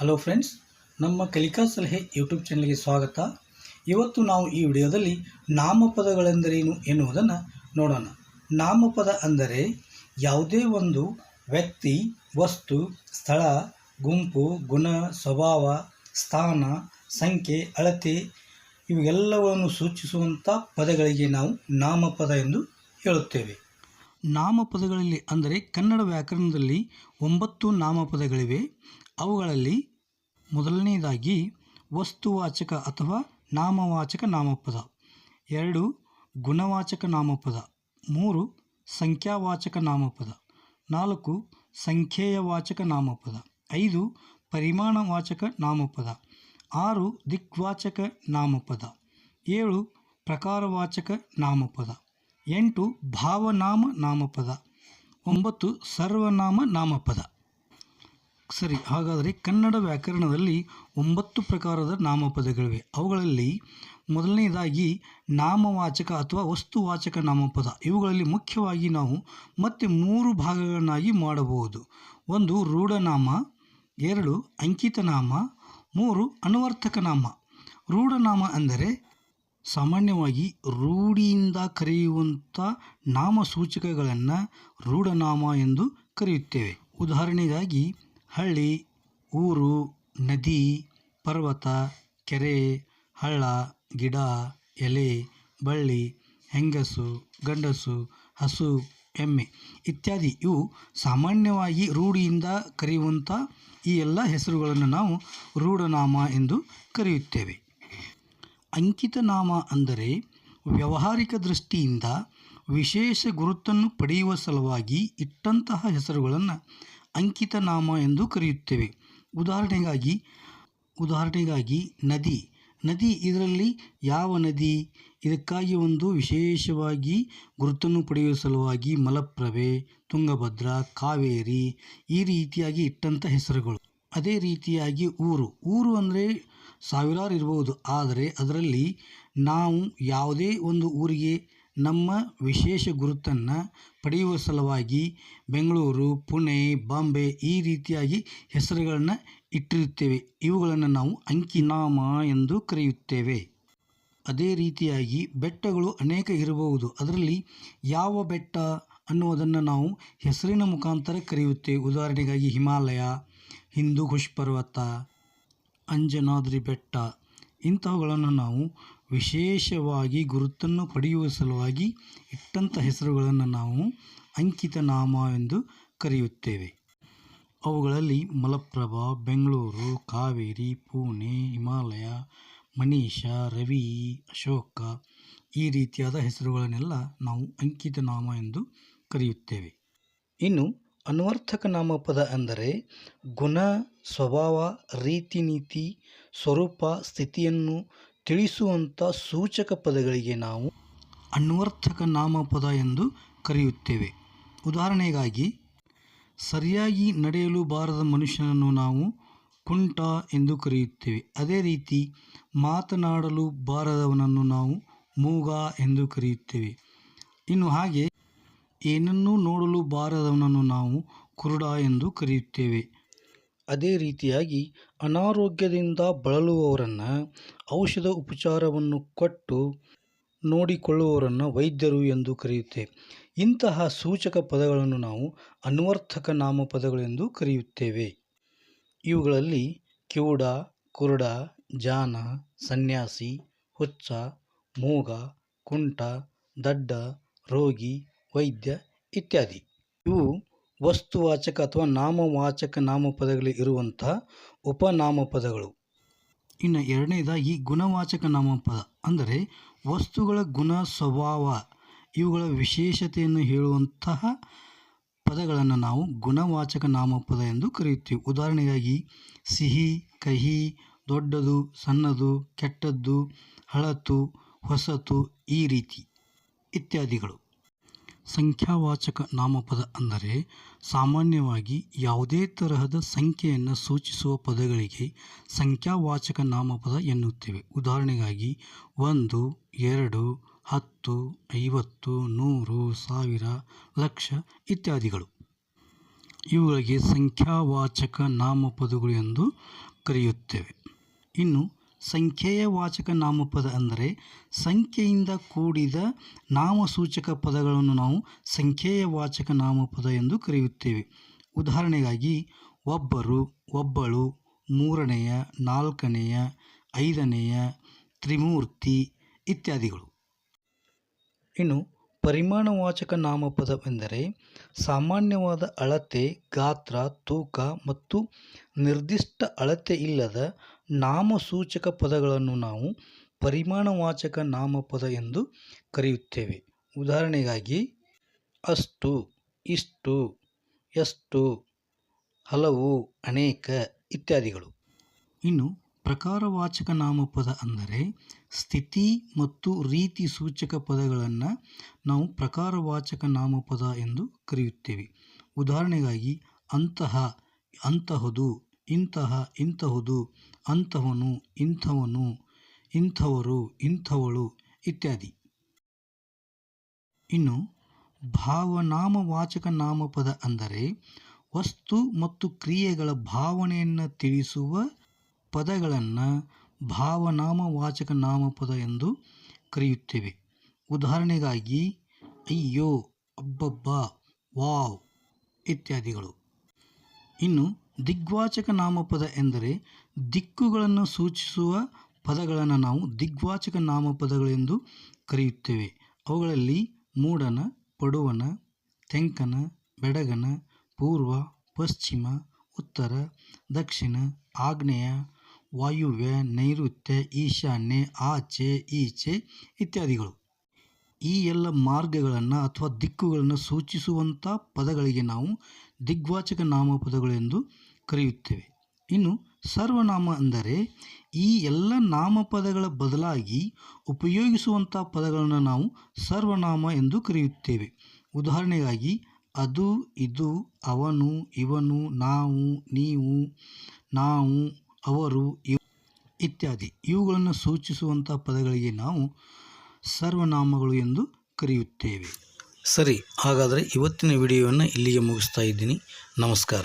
Hello friends ನಮ್ಮ ಕಲಿಕಾ ಸಲಹೆ ಯೂಟ್ಯೂಬ್ ಚಾನಲ್ಗೆ ಸ್ವಾಗತ. ಇವತ್ತು ನಾವು ಈ ವಿಡಿಯೋದಲ್ಲಿ ನಾಮಪದಗಳೆಂದರೇನು ಎನ್ನುವುದನ್ನು ನೋಡೋಣ. ನಾಮಪದ ಅಂದರೆ ಯಾವುದೇ ಒಂದು ವ್ಯಕ್ತಿ, ವಸ್ತು, ಸ್ಥಳ, ಗುಂಪು, ಗುಣ, ಸ್ವಭಾವ, ಸ್ಥಾನ, ಸಂಖ್ಯೆ, ಅಳತೆ ಇವೆಲ್ಲವನ್ನು ಸೂಚಿಸುವಂಥ ಪದಗಳಿಗೆ ನಾವು ನಾಮಪದ ಎಂದು ಹೇಳುತ್ತೇವೆ. ನಾಮಪದಗಳಲ್ಲಿ ಅಂದರೆ ಕನ್ನಡ ವ್ಯಾಕರಣದಲ್ಲಿ ಒಂಬತ್ತು ನಾಮಪದಗಳಿವೆ. ಅವುಗಳಲ್ಲಿ ಮೊದಲನೆಯದಾಗಿ ವಸ್ತುವಾಚಕ ಅಥವಾ ನಾಮವಾಚಕ ನಾಮಪದ. ಎರಡು, ಗುಣವಾಚಕ ನಾಮಪದ. ಮೂರು, ಸಂಖ್ಯಾವಾಚಕ ನಾಮಪದ. ನಾಲ್ಕು, ಸಂಖ್ಯೇಯವಾಚಕ ನಾಮಪದ. ಐದು, ಪರಿಮಾಣವಾಚಕ ನಾಮಪದ. ಆರು, ದಿಕ್ವಾಚಕ ನಾಮಪದ. ಏಳು, ಪ್ರಕಾರವಾಚಕ ನಾಮಪದ. ಎಂಟು, ಭಾವನಾಮ ನಾಮಪದ. ಒಂಬತ್ತು, ಸರ್ವನಾಮ ನಾಮಪದ. ಸರಿ, ಹಾಗಾದರೆ ಕನ್ನಡ ವ್ಯಾಕರಣದಲ್ಲಿ ಒಂಬತ್ತು ಪ್ರಕಾರದ ನಾಮಪದಗಳಿವೆ. ಅವುಗಳಲ್ಲಿ ಮೊದಲನೆಯದಾಗಿ ನಾಮವಾಚಕ ಅಥವಾ ವಸ್ತುವಾಚಕ ನಾಮಪದ. ಇವುಗಳಲ್ಲಿ ಮುಖ್ಯವಾಗಿ ನಾವು ಮತ್ತೆ ಮೂರು ಭಾಗಗಳನ್ನಾಗಿ ಮಾಡಬಹುದು. ಒಂದು, ರೂಢನಾಮ. ಎರಡು, ಅಂಕಿತನಾಮ. ಮೂರು ಅನುವರ್ತಕ ನಾಮ ರೂಢನಾಮ ಅಂದರೆ ಸಾಮಾನ್ಯವಾಗಿ ರೂಢಿಯಿಂದ ಕರೆಯುವಂಥ ನಾಮಸೂಚಕಗಳನ್ನು ರೂಢನಾಮ ಎಂದು ಕರೆಯುತ್ತೇವೆ. ಉದಾಹರಣೆಗಾಗಿ ಹಳ್ಳಿ, ಊರು, ನದಿ, ಪರ್ವತ, ಕೆರೆ, ಹಳ್ಳ, ಗಿಡ, ಎಲೆ, ಬಳ್ಳಿ, ಹೆಂಗಸು, ಗಂಡಸು, ಹಸು, ಎಮ್ಮೆ ಇತ್ಯಾದಿ ಇವು ಸಾಮಾನ್ಯವಾಗಿ ರೂಢಿಯಿಂದ ಕರೆಯುವಂಥ ಈ ಎಲ್ಲ ಹೆಸರುಗಳನ್ನು ನಾವು ರೂಢನಾಮ ಎಂದು ಕರೆಯುತ್ತೇವೆ. ಅಂಕಿತನಾಮ ಅಂದರೆ ವ್ಯಾವಹಾರಿಕ ದೃಷ್ಟಿಯಿಂದ ವಿಶೇಷ ಗುರುತನ್ನು ಪಡೆಯುವ ಸಲುವಾಗಿ ಇಟ್ಟಂತಹ ಹೆಸರುಗಳನ್ನು ಅಂಕಿತನಾಮ ಎಂದು ಕರೆಯುತ್ತೇವೆ. ಉದಾಹರಣೆಗಾಗಿ ಉದಾಹರಣೆಗಾಗಿ ನದಿ. ನದಿ ಇದರಲ್ಲಿ ಯಾವ ನದಿ? ಇದಕ್ಕಾಗಿ ಒಂದು ವಿಶೇಷವಾಗಿ ಗುರುತನ್ನು ಪಡೆಯುವ ಸಲುವಾಗಿ ಮಲಪ್ರಭೆ, ತುಂಗಭದ್ರ, ಕಾವೇರಿ ಈ ರೀತಿಯಾಗಿ ಇಟ್ಟಂಥ ಹೆಸರುಗಳು. ಅದೇ ರೀತಿಯಾಗಿ ಊರು. ಊರು ಅಂದರೆ ಸಾವಿರಾರು ಇರಬಹುದು ಆದರೆ ಅದರಲ್ಲಿ ನಾವು ಯಾವುದೇ ಒಂದು ಊರಿಗೆ ನಮ್ಮ ವಿಶೇಷ ಗುರುತನ್ನು ಪಡೆಯುವ ಸಲುವಾಗಿ ಬೆಂಗಳೂರು, ಪುಣೆ, ಬಾಂಬೆ ಈ ರೀತಿಯಾಗಿ ಹೆಸರುಗಳನ್ನು ಇಟ್ಟಿರುತ್ತೇವೆ. ಇವುಗಳನ್ನು ನಾವು ಅಂಕಿನಾಮ ಎಂದು ಕರೆಯುತ್ತೇವೆ. ಅದೇ ರೀತಿಯಾಗಿ ಬೆಟ್ಟಗಳು ಅನೇಕ ಇರಬಹುದು. ಅದರಲ್ಲಿ ಯಾವ ಬೆಟ್ಟ ಅನ್ನುವುದನ್ನು ನಾವು ಹೆಸರಿನ ಮುಖಾಂತರ ಕರೆಯುತ್ತೇವೆ. ಉದಾಹರಣೆಗಾಗಿ ಹಿಮಾಲಯ, ಹಿಂದೂ ಕುಶ್ ಪರ್ವತ, ಅಂಜನಾದ್ರಿ ಬೆಟ್ಟ. ಇಂತಹವುಗಳನ್ನು ನಾವು ವಿಶೇಷವಾಗಿ ಗುರುತನ್ನು ಪಡೆಯುವ ಸಲುವಾಗಿ ಇಟ್ಟಂಥ ಹೆಸರುಗಳನ್ನು ನಾವು ಅಂಕಿತ ನಾಮ ಎಂದು ಕರೆಯುತ್ತೇವೆ. ಅವುಗಳಲ್ಲಿ ಮಲಪ್ರಭಾ, ಬೆಂಗಳೂರು, ಕಾವೇರಿ, ಪುಣೆ, ಹಿಮಾಲಯ, ಮನೀಷ, ರವಿ, ಅಶೋಕ ಈ ರೀತಿಯಾದ ಹೆಸರುಗಳನ್ನೆಲ್ಲ ನಾವು ಅಂಕಿತ ನಾಮ ಎಂದು ಕರೆಯುತ್ತೇವೆ. ಇನ್ನು ಅನ್ವರ್ಥಕ ನಾಮಪದ ಅಂದರೆ ಗುಣ, ಸ್ವಭಾವ, ರೀತಿ, ನೀತಿ, ಸ್ವರೂಪ, ಸ್ಥಿತಿಯನ್ನು ತಿಳಿಸುವಂಥ ಸೂಚಕ ಪದಗಳಿಗೆ ನಾವು ಅನ್ವರ್ಥಕ ನಾಮಪದ ಎಂದು ಕರೆಯುತ್ತೇವೆ. ಉದಾಹರಣೆಗಾಗಿ, ಸರಿಯಾಗಿ ನಡೆಯಲು ಬಾರದ ಮನುಷ್ಯನನ್ನು ನಾವು ಕುಂಟ ಎಂದು ಕರೆಯುತ್ತೇವೆ. ಅದೇ ರೀತಿ, ಮಾತನಾಡಲು ಬಾರದವನನ್ನು ನಾವು ಮೂಗ ಎಂದು ಕರೆಯುತ್ತೇವೆ. ಇನ್ನು ಹಾಗೆ ಏನನ್ನೂ ನೋಡಲು ಬಾರದವನನ್ನು ನಾವು ಕುರುಡ ಎಂದು ಕರೆಯುತ್ತೇವೆ. ಅದೇ ರೀತಿಯಾಗಿ ಅನಾರೋಗ್ಯದಿಂದ ಬಳಲುವವರನ್ನು, ಔಷಧ ಉಪಚಾರವನ್ನು ಕೊಟ್ಟು ನೋಡಿಕೊಳ್ಳುವವರನ್ನು ವೈದ್ಯರು ಎಂದು ಕರೆಯುತ್ತೆ ಇಂತಹ ಸೂಚಕ ಪದಗಳನ್ನು ನಾವು ಅನ್ವರ್ಥಕ ನಾಮಪದಗಳೆಂದು ಕರೆಯುತ್ತೇವೆ. ಇವುಗಳಲ್ಲಿ ಕಿವುಡ, ಕುರುಡ, ಜಾನ, ಸನ್ಯಾಸಿ, ಹುಚ್ಚ, ಮೂಗ, ಕುಂಟ, ದಡ್ಡ, ರೋಗಿ ವೈದ್ಯ ಇತ್ಯಾದಿ. ಇವು ವಸ್ತುವಾಚಕ ಅಥವಾ ನಾಮವಾಚಕ ನಾಮಪದಗಳಲ್ಲಿ ಇರುವಂತಹ ಉಪನಾಮಪದಗಳು. ಇನ್ನು ಎರಡನೇದಾಗಿ ಗುಣವಾಚಕ ನಾಮಪದ ಅಂದರೆ ವಸ್ತುಗಳ ಗುಣ ಸ್ವಭಾವ, ಇವುಗಳ ವಿಶೇಷತೆಯನ್ನು ಹೇಳುವಂತಹ ಪದಗಳನ್ನು ನಾವು ಗುಣವಾಚಕ ನಾಮಪದ ಎಂದು ಕರೆಯುತ್ತೇವೆ. ಉದಾಹರಣೆಗಾಗಿ ಸಿಹಿ, ಕಹಿ, ದೊಡ್ಡದು, ಸಣ್ಣದು, ಕೆಟ್ಟದ್ದು, ಹಳತು, ಹೊಸತು ಈ ರೀತಿ ಇತ್ಯಾದಿಗಳು. ಸಂಖ್ಯಾವಾಚಕ ನಾಮಪದ ಅಂದರೆ ಸಾಮಾನ್ಯವಾಗಿ ಯಾವುದೇ ತರಹದ ಸಂಖ್ಯೆಯನ್ನು ಸೂಚಿಸುವ ಪದಗಳಿಗೆ ಸಂಖ್ಯಾವಾಚಕ ನಾಮಪದ ಎನ್ನುತ್ತೇವೆ. ಉದಾಹರಣೆಗಾಗಿ, ಒಂದು, ಎರಡು, ಹತ್ತು, ಐವತ್ತು, ನೂರು, ಸಾವಿರ, ಲಕ್ಷ ಇತ್ಯಾದಿಗಳು. ಇವುಗಳಿಗೆ ಸಂಖ್ಯಾವಾಚಕ ನಾಮಪದಗಳು ಎಂದು ಕರೆಯುತ್ತೇವೆ. ಇನ್ನು ಸಂಖ್ಯೆಯ ವಾಚಕ ನಾಮಪದ ಅಂದರೆ ಸಂಖ್ಯೆಯಿಂದ ಕೂಡಿದ ನಾಮಸೂಚಕ ಪದಗಳನ್ನು ನಾವು ಸಂಖ್ಯೆಯ ವಾಚಕ ನಾಮಪದ ಎಂದು ಕರೆಯುತ್ತೇವೆ. ಉದಾಹರಣೆಗಾಗಿ, ಒಬ್ಬರು, ಒಬ್ಬಳು, ಮೂರನೆಯ, ನಾಲ್ಕನೆಯ, ಐದನೆಯ, ತ್ರಿಮೂರ್ತಿ ಇತ್ಯಾದಿಗಳು. ಇನ್ನು ಪರಿಮಾಣವಾಚಕ ನಾಮಪದವೆಂದರೆ ಸಾಮಾನ್ಯವಾದ ಅಳತೆ, ಗಾತ್ರ, ತೂಕ ಮತ್ತು ನಿರ್ದಿಷ್ಟ ಅಳತೆ ಇಲ್ಲದ ನಾಮಸೂಚಕ ಪದಗಳನ್ನು ನಾವು ಪರಿಮಾಣವಾಚಕ ನಾಮಪದ ಎಂದು ಕರೆಯುತ್ತೇವೆ. ಉದಾಹರಣೆಗಾಗಿ, ಅಷ್ಟು, ಇಷ್ಟು, ಎಷ್ಟು, ಹಲವು, ಅನೇಕ ಇತ್ಯಾದಿಗಳು. ಇನ್ನು ಪ್ರಕಾರವಾಚಕ ನಾಮಪದ ಅಂದರೆ ಸ್ಥಿತಿ ಮತ್ತು ರೀತಿ ಸೂಚಕ ಪದಗಳನ್ನು ನಾವು ಪ್ರಕಾರವಾಚಕ ನಾಮಪದ ಎಂದು ಕರೆಯುತ್ತೇವೆ. ಉದಾಹರಣೆಗಾಗಿ, ಅಂತಹ, ಅಂತಹದು, ಇಂತಹ, ಇಂತಹುದು, ಅಂತಹವನು, ಇಂಥವನು, ಇಂಥವರು, ಇಂಥವಳು ಇತ್ಯಾದಿ. ಇನ್ನು ಭಾವನಾಮವಾಚಕ ನಾಮಪದ ಅಂದರೆ ವಸ್ತು ಮತ್ತು ಕ್ರಿಯೆಗಳ ಭಾವನೆಯನ್ನು ತಿಳಿಸುವ ಪದಗಳನ್ನು ಭಾವನಾಮವಾಚಕ ನಾಮಪದ ಎಂದು ಕರೆಯುತ್ತೇವೆ. ಉದಾಹರಣೆಗಾಗಿ, ಅಯ್ಯೋ, ಅಬ್ಬಬ್ಬಾ, ವಾವ್ ಇತ್ಯಾದಿಗಳು. ಇನ್ನು ದಿಗ್ವಾಚಕ ನಾಮಪದ ಎಂದರೆ ದಿಕ್ಕುಗಳನ್ನು ಸೂಚಿಸುವ ಪದಗಳನ್ನು ನಾವು ದಿಗ್ವಾಚಕ ನಾಮಪದಗಳೆಂದು ಕರೆಯುತ್ತೇವೆ. ಅವುಗಳಲ್ಲಿ ಮೂಡನ ಪಡುವನ, ತೆಂಕನ, ಬೆಡಗನ, ಪೂರ್ವ, ಪಶ್ಚಿಮ, ಉತ್ತರ, ದಕ್ಷಿಣ, ಆಗ್ನೇಯ ವಾಯುವ್ಯ, ನೈಋತ್ಯ, ಈಶಾನ್ಯ, ಆಚೆ, ಈಚೆ ಇತ್ಯಾದಿಗಳು. ಈ ಎಲ್ಲ ಮಾರ್ಗಗಳನ್ನು ಅಥವಾ ದಿಕ್ಕುಗಳನ್ನು ಸೂಚಿಸುವಂಥ ಪದಗಳಿಗೆ ನಾವು ದಿಗ್ವಾಚಕ ನಾಮಪದಗಳು ಎಂದು ಕರೆಯುತ್ತೇವೆ. ಇನ್ನು ಸರ್ವನಾಮ ಅಂದರೆ ಈ ಎಲ್ಲ ನಾಮಪದಗಳ ಬದಲಾಗಿ ಉಪಯೋಗಿಸುವಂಥ ಪದಗಳನ್ನು ನಾವು ಸರ್ವನಾಮ ಎಂದು ಕರೆಯುತ್ತೇವೆ. ಉದಾಹರಣೆಗಾಗಿ, ಅದು, ಇದು, ಅವನು, ಇವನು, ನಾವು, ನೀವು, ನಾವು ಅವರು ಇವು, ಇತ್ಯಾದಿ. ಇವುಗಳನ್ನು ಸೂಚಿಸುವಂಥ ಪದಗಳಿಗೆ ನಾವು ಸರ್ವನಾಮಗಳು ಎಂದು ಕರೆಯುತ್ತೇವೆ. ಸರಿ, ಹಾಗಾದರೆ ಇವತ್ತಿನ ವಿಡಿಯೋವನ್ನು ಇಲ್ಲಿಗೆ ಮುಗಿಸ್ತಾ ಇದ್ದೀನಿ. ನಮಸ್ಕಾರ.